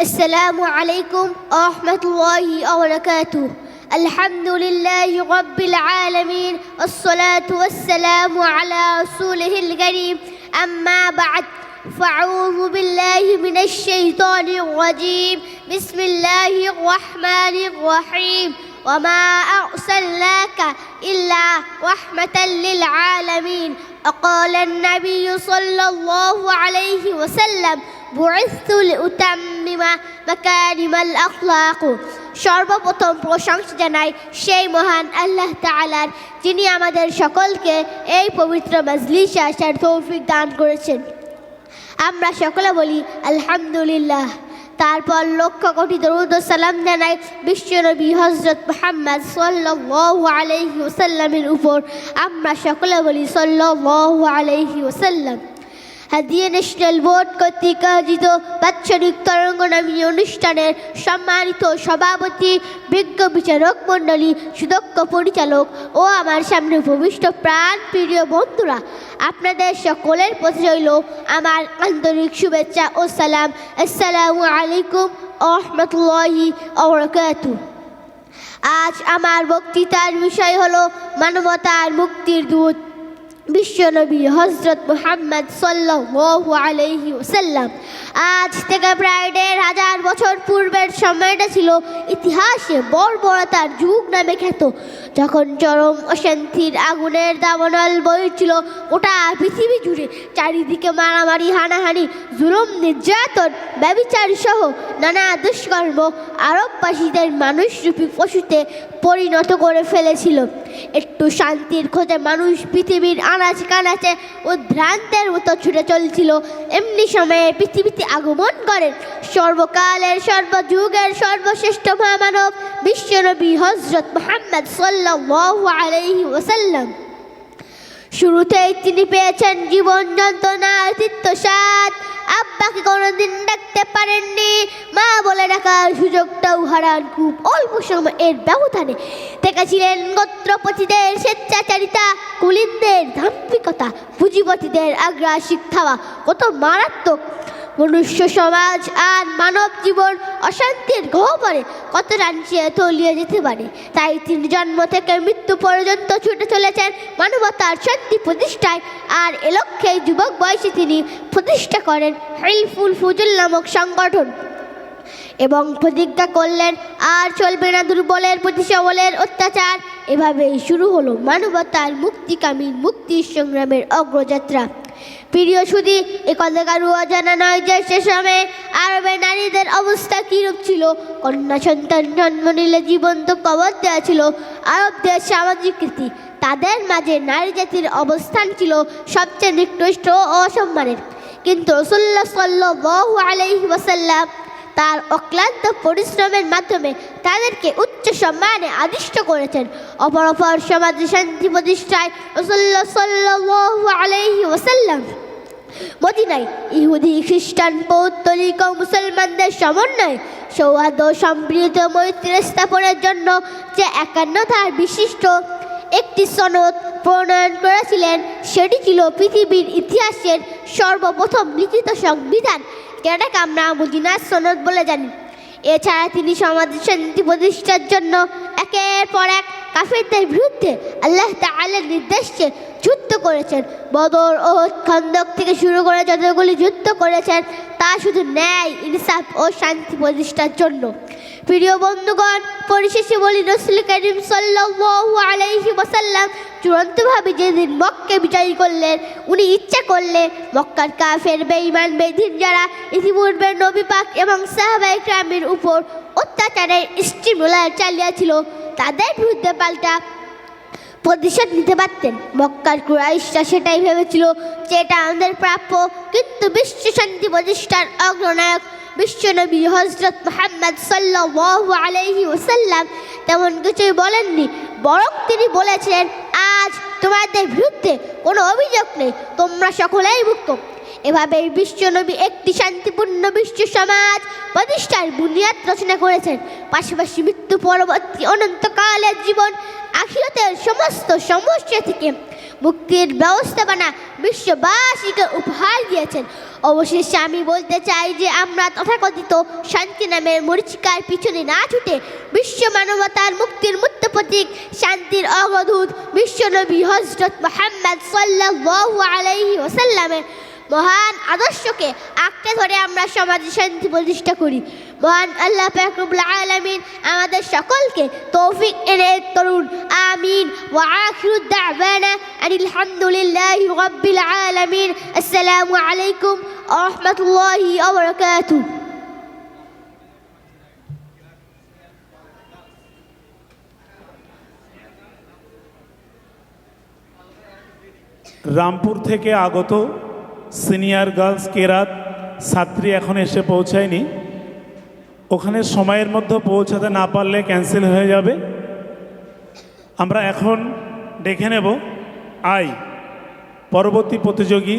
السلام عليكم ورحمة الله وبركاته. الحمد لله رب العالمين والصلاة والسلام على رسوله الكريم. أما بعد فأعوذ بالله من الشيطان الرجيم. بسم الله الرحمن الرحيم. وما أرسلناك إلا رحمة للعالمين. وقال النبي صلى الله عليه وسلم بعثت তামিমা মাকারিমাল আখলাক। সর্বপ্রথম প্রশংসা জানাই সেই মহান আল্লাহ তালার যিনি আমাদের সকলকে এই পবিত্র মজলিসে আসার তৌফিক দান করেছেন। আমরা সকলে বলি, আলহামদুলিল্লাহ। তারপর লক্ষ কোটি দরুদ সালাম জানাই বিশ্বনবী হজরত মোহাম্মদ সাল্লু আলহি ওসাল্লামের উপর। আমরা সকলে বলি সাল্লু আলহি ওসাল্লাম হাদিয়া ন্যাশনাল বোর্ড কর্তৃক আয়োজিত বাৎসরিক তরঙ্গ নামী অনুষ্ঠানের সম্মানিত সভাপতি, বিজ্ঞ বিচারক মণ্ডলী, সুদক্ষ পরিচালক ও আমার সামনে ভূমিষ্ঠ প্রাণ প্রিয় বন্ধুরা, আপনাদের সকলের প্রতি রইল আমার আন্তরিক শুভেচ্ছা ও সালাম। আসসালামু আলাইকুম আহমতুল্লাহি ওবরাকাতুহ আজ আমার বক্তৃতার বিষয় হলো মানবতার মুক্তির দূত। বিশ্বনবী হজরত মুহাম্মদ সাল্লাল্লাহু আলাইহি ওসাল্লাম আজ থেকে প্রায় দেড় হাজার বছর পূর্বের সময়টা ছিল ইতিহাসে বর্বরতার যুগ নামে খ্যাত। যখন চরম অশান্তির আগুনের দাবানল বইছিল ওটা পৃথিবী জুড়ে, চারিদিকে মারামারি, হানাহানি, জুলুম, নির্যাতন, ব্যবিচার সহ নানা দুষ্কর্ম আরববাসীদের মানুষরূপী পশুতে পরিণত করে ফেলেছিল। একটু শান্তির খোঁজে মানুষ পৃথিবীর আনাচে কানাচে ও ভ্রান্তের মতো ছুটে চলছিল। এমনি সময়ে পৃথিবীতে আগমন করেন সর্বকালের সর্বযুগের সর্বশ্রেষ্ঠ মহামানব বিশ্বনবী হজরত মোহাম্মদ আলাইহি ওসাল্লাম শুরুতেই তিনি পেয়েছেন জীবন যন্ত্রণা তিত্তসাদ আব্বাকে কোনোদিন ডাকতে পারেননি। মা বলে ডাকার সুযোগটাও হারান খুব অল্প সময় এর ব্যবধানে। দেখেছিলেন গোত্রপতিদের স্বেচ্ছাচারিতা, কুলিনদের ধাম্পিকতা পুঁজিপতিদের আগ্রাসিক থাওয়া কত মারাত্মক। মনুষ্য সমাজ আর মানব জীবন অশান্তির গহ্বরে কত রাঞ্চিয়ে তলিয়ে যেতে পারে। তাই তিনি জন্ম থেকে মৃত্যু পর্যন্ত ছুটে চলেছেন মানবতার শান্তি প্রতিষ্ঠায় আর এ লক্ষ্যে যুবক বয়সে তিনি প্রতিষ্ঠা করেন হেলফুল ফুজুল নামক সংগঠন এবং প্রতিজ্ঞা করলেন, আর চলবে না দুর্বলের প্রতি সবলের অত্যাচার। এভাবেই শুরু হলো মানবতার মুক্তিকামী মুক্তি সংগ্রামের অগ্রযাত্রা। প্রিয় সুদী এ কথা কারু অজানা নয় যে সে সময়ে আরবের নারীদের অবস্থা কীরূপ ছিল? কন্যা সন্তান জন্ম নিলে জীবন্ত কবর দেওয়া ছিল আরবদের সামাজিক রীতি তাদের মাঝে নারী জাতির অবস্থান ছিল সবচেয়ে নিকৃষ্ট ও অসম্মানের। কিন্তু রসুল্লাহ সাল্লাল্লাহু আলাইহি ওয়াসাল্লাম তার অক্লান্ত পরিশ্রমের মাধ্যমে তাদেরকে উচ্চ সম্মানে আদিষ্ট করেছেন। অপর অপর সমাজে শান্তি প্রতিষ্ঠায় রসুল্লাহ সাল্লাল্লাহু আলাইহি ওয়াসাল্লাম মদিনায় ইহুদি, খ্রিস্টান পৌত্তলিক ও মুসলমানদের সমন্বয়ে সৌহার্দ্য সম্প্রীত মৈত্রী স্থাপনের জন্য যে একান্ন একান্নতার বিশিষ্ট একটি সনদ প্রণয়ন করেছিলেন, সেটি ছিল পৃথিবীর ইতিহাসের সর্বপ্রথম লিখিত সংবিধান। যেটাকে আমরা মদিনার সনদ বলে জানি? এছাড়া তিনি সমাজ শান্তি প্রতিষ্ঠার জন্য একের পর এক কাফেরদের বিরুদ্ধে আল্লাহ তাআলার নির্দেশে যুদ্ধ করেছেন। বদর ও খন্দক থেকে শুরু করে যতগুলি যুদ্ধ করেছেন, তা শুধু ন্যায়, ইনসাফ ও শান্তি প্রতিষ্ঠার জন্য। প্রিয় বন্ধুগণ, পরিশেষে বলি, রসুল করিম সাল্লাল্লাহু আলাইহি ওয়াসাল্লাম চূড়ান্তভাবে যেদিন মক্কে বিজয়ী করলেন, উনি ইচ্ছা করলে মক্কার কাফের, বেঈমান বেদিন যারা ইতিপূর্বে নবী পাক এবং সাহাবাই ক্রামের উপর অত্যাচারের স্টিমুলার চালিয়েছিল, তাদের বিরুদ্ধে পাল্টা প্রতিশোধ নিতে পারতেন। মক্কার কুরাইশরা সেটাই ভেবেছিল যে এটা আমাদের প্রাপ্য। কিন্তু বিশ্ব শান্তি প্রতিষ্ঠার অগ্রনায়ক বিশ্বনবী হজরত মোহাম্মদ সাল্লাল্লাহু আলাইহি ওসাল্লাম তেমন কিছুই বলেননি। বরং তিনি বলেছিলেন, আজ তোমাদের বিরুদ্ধে কোনো অভিযোগ নেই, তোমরা সকলেই মুক্ত। এভাবেই বিশ্বনবী একটি শান্তিপূর্ণ বিশ্ব সমাজ প্রতিষ্ঠার বুনিয়াদ রচনা করেছেন। পাশাপাশি মৃত্যু পরবর্তী অনন্তকালের জীবন আখিরতের সমস্ত সমস্যা থেকে মুক্তির ব্যবস্থাপনা বিশ্ববাসীকে উপহার দিয়েছেন। অবশেষে আমি বলতে চাই যে আমরা তথাকথিত শান্তি নামের মরিচিকার পিছনে না ছুটে বিশ্ব মানবতার মুক্তির মুক্ত প্রতীক শান্তির অবধূত বিশ্বনবী হজরত মোহাম্মদ সাল্লাল্লাহু আলাইহি ওসাল্লামের মহান আদর্শকে আঁকড়ে ধরে আমরা সমাজে শান্তি প্রতিষ্ঠা করি। মহান আল্লাহ ফাকরুল আলমিন আমাদের সকলকে তৌফিক এনে তরুণ, আমিন। ওয়া আখিরু দাওয়ানা আনিল হামদুলিল্লাহি রাব্বিল আলামিন। আসসালামু আলাইকুম ওয়া রামপুর থেকে আগত সিনিয়র গার্লস কেরাত ছাত্রী এখন এসে পৌঁছায়নি। ওখানে সময়ের মধ্যে পৌঁছাতে না পারলে ক্যান্সেল হয়ে যাবে। আমরা এখন দেখে নেব, আই, পরবর্তী প্রতিযোগী